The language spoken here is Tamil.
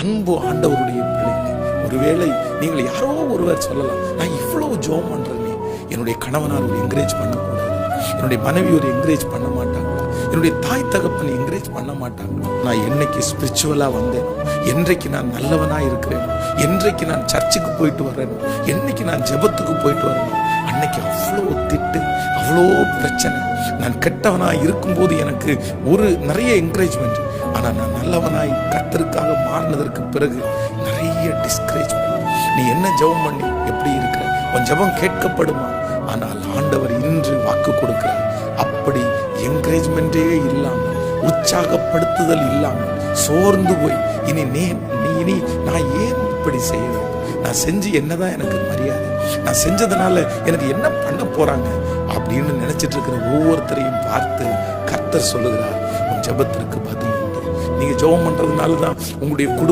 அன்பு ஆண்டவருடைய பிள்ளைங்க ஒருவேளை நீங்கள் யாரோ ஒருவர் சொல்லலாம் நான் இவ்வளவு ஜோம் பண்றேனே. என்னுடைய கணவனார் ஒரு என்கரேஜ் பண்ணக்கூடாது. என்னுடைய மனைவி ஒரு என்கரேஜ் பண்ண மாட்டாங்களா என்னுடைய தாய் தகப்பன் என்கரேஜ் பண்ண மாட்டாங்களா நான் என்னைக்கு ஸ்பிரிச்சுவலா வந்தேன் என்றைக்கு நான் நல்லவனா இருக்கிறேன் என்றைக்கு நான் சர்ச்சுக்கு போயிட்டு வர்றேன் என்னைக்கு நான் ஜெபத்துக்கு போயிட்டு வர்றேன் அன்னைக்கு அவ்வளோ திட்டு அவ்வளோ பிரச்சனை. நான் கெட்டவனாய் இருக்கும்போது எனக்கு ஒரு நிறைய என்கரேஜ்மெண்ட் ஆனா நான் நல்லவனாய் கத்தருக்காக மாறினதற்கு பிறகு நிறைய டிஸ்கரேஜ் நீ என்ன ஜெபம் பண்ணி எப்படி இருக்கிற? உன் ஜெபம் கேட்கப்படுமா? ஆனால் ஆண்டவர் இன்று வாக்கு கொடுக்கிறார். அப்படி என்கரேஜ்மெண்டே இல்லாமல் உற்சாகப்படுத்துதல் இல்லாமல் சோர்ந்து போய் இனி நீ இனி நான் ஏன் இப்படி செய்ய நான் செஞ்சு என்னதான் எனக்கு மரியாதை? நான் செஞ்சதுனால எனக்கு என்ன பண்ண போறாங்க? அப்படின்னு நினைச்சிட்டு இருக்கிற ஒவ்வொருத்தரையும் பார்த்து கர்த்தர் சொல்லுகிறார். உன் ஜபத்திற்கு பதில் நீங்கள் ஜெபம் பண்ணுறதுனால தான் உங்களுடைய குடும்பம்